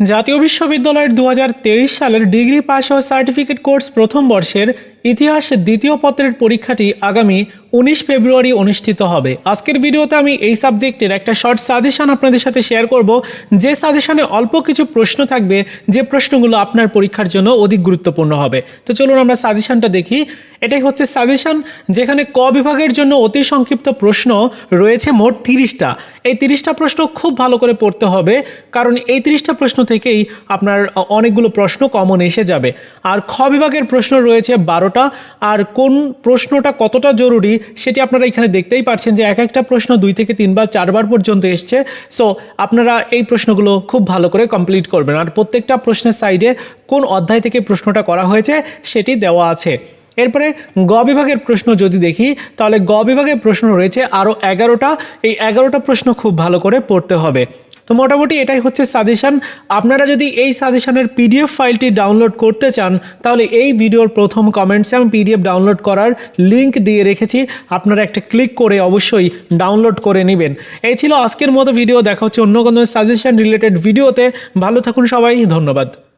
জাতীয় বিশ্ববিদ্যালয়ের দু হাজার তেইশ সালের ডিগ্রি পাস ও সার্টিফিকেট কোর্স প্রথম বর্ষের ইতিহাস দ্বিতীয় পত্রের পরীক্ষাটি আগামী উনিশ ফেব্রুয়ারি অনুষ্ঠিত হবে। আজকের ভিডিওতে আমি এই সাবজেক্টের একটা শর্ট সাজেশন আপনাদের সাথে শেয়ার করব। যে সাজেশনে অল্প কিছু প্রশ্ন থাকবে, যে প্রশ্নগুলো আপনার পরীক্ষার জন্য অধিক গুরুত্বপূর্ণ হবে। তো চলুন আমরা সাজেশনটা দেখি। এটাই হচ্ছে সাজেশন যেখানে ক বিভাগের জন্য অতি সংক্ষিপ্ত প্রশ্ন রয়েছে মোট তিরিশটা। এই তিরিশটা প্রশ্ন খুব ভালো করে পড়তে হবে, কারণ এই তিরিশটা প্রশ্ন থেকেই আপনার অনেকগুলো প্রশ্ন কমন এসে যাবে। আর খ বিভাগের প্রশ্ন রয়েছে বারোটা, আর কোন প্রশ্নটা কতটা জরুরি সেটি আপনারা এখানে দেখতেই পারছেন যে এক একটা প্রশ্ন দুই থেকে তিনবার, চারবার পর্যন্ত এসছে। সো আপনারা এই প্রশ্নগুলো খুব ভালো করে কমপ্লিট করবেন। আর প্রত্যেকটা প্রশ্নের সাইডে কোন অধ্যায় থেকে প্রশ্নটা করা হয়েছে সেটি দেওয়া আছে। এরপরে গ বিভাগের প্রশ্ন যদি দেখি, তাহলে গ বিভাগের প্রশ্ন রয়েছে আরও এগারোটা। এই এগারোটা প্রশ্ন খুব ভালো করে পড়তে হবে। তো মোটামুটি এটাই হচ্ছে সাজেশান আপনারা যদি এই সাজেশানের পিডিএফ ফাইলটি ডাউনলোড করতে চান, তাহলে এই ভিডিওর প্রথম কমেন্টসে আমি পিডিএফ ডাউনলোড করার লিংক দিয়ে রেখেছি। আপনারা একটা ক্লিক করে অবশ্যই ডাউনলোড করে নেবেন। এই ছিল আজকের মতো ভিডিও দেখা হচ্ছে অন্য কোনো সাজেশান রিলেটেড ভিডিওতে ভালো থাকুন সবাই। ধন্যবাদ।